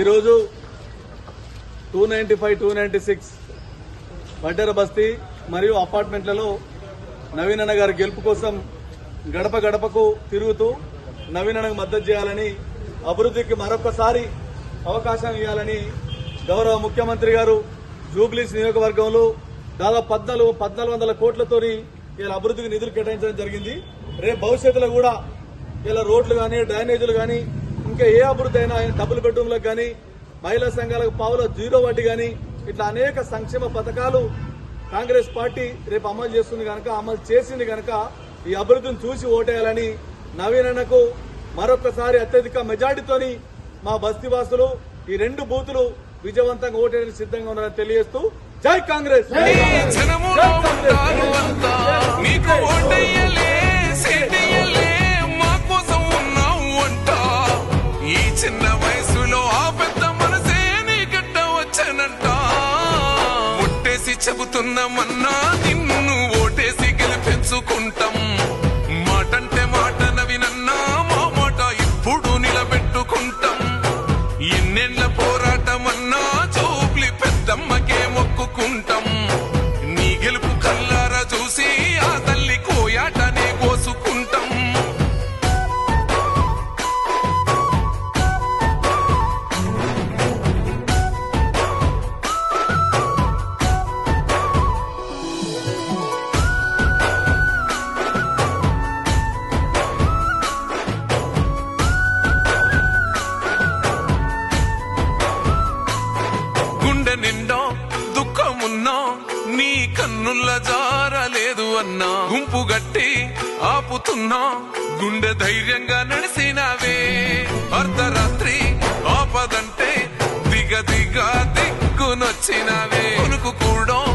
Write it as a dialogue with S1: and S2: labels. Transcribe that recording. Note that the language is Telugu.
S1: ఈరోజు two ninety five two ninety six Vaddera Basti మరియు అపార్ట్మెంట్లలో నవీనన్న గారి గెలుపు కోసం గడప గడపకు తిరుగుతూ నవీనన్నకు మద్దతు చేయాలని అభివృద్ధికి మరొకసారి అవకాశం ఇవ్వాలని గౌరవ ముఖ్యమంత్రి గారు జూబ్లీస్ నియోజకవర్గంలో దాదాపు పద్నాలుగు పద్నాలుగు వందల కోట్లతోని ఇలా అభివృద్ధికి నిధులు కేటాయించడం జరిగింది. రేపు భవిష్యత్తులో కూడా ఇలా రోడ్లు కానీ డ్రైనేజీలు కానీ ఇంకా ఏ అభివృద్ధి అయినా డబుల్ బెడ్రూమ్లకు కానీ మహిళా సంఘాలకు పావుల జీరో వడ్డీ కానీ ఇట్లా అనేక సంక్షేమ పథకాలు కాంగ్రెస్ పార్టీ రేపు అమలు చేస్తుంది కనుక అమలు చేసింది కనుక ఈ అభివృద్ధిని చూసి ఓటేయాలని నవీనన్నకు మరొకసారి అత్యధిక మెజార్టీతోని మా బస్తీవాసులు ఈ రెండు బూతులు విజయవంతంగా ఓటేయడానికి సిద్ధంగా ఉన్నారని తెలియజేస్తూ జై కాంగ్రెస్!
S2: చెబుతున్నామన్నా నిన్ను ఓటేసి గెలిపించుకుంటాం. నీ కన్నుల జారలేదు అన్నా. గుంపు గట్టి ఆపుతున్నా. గుండె ధైర్యంగా నడిసినావే. అర్ధరాత్రి ఆపదంటే దిగ దిగ దిక్కునొచ్చినావే. కొనుకు కూడా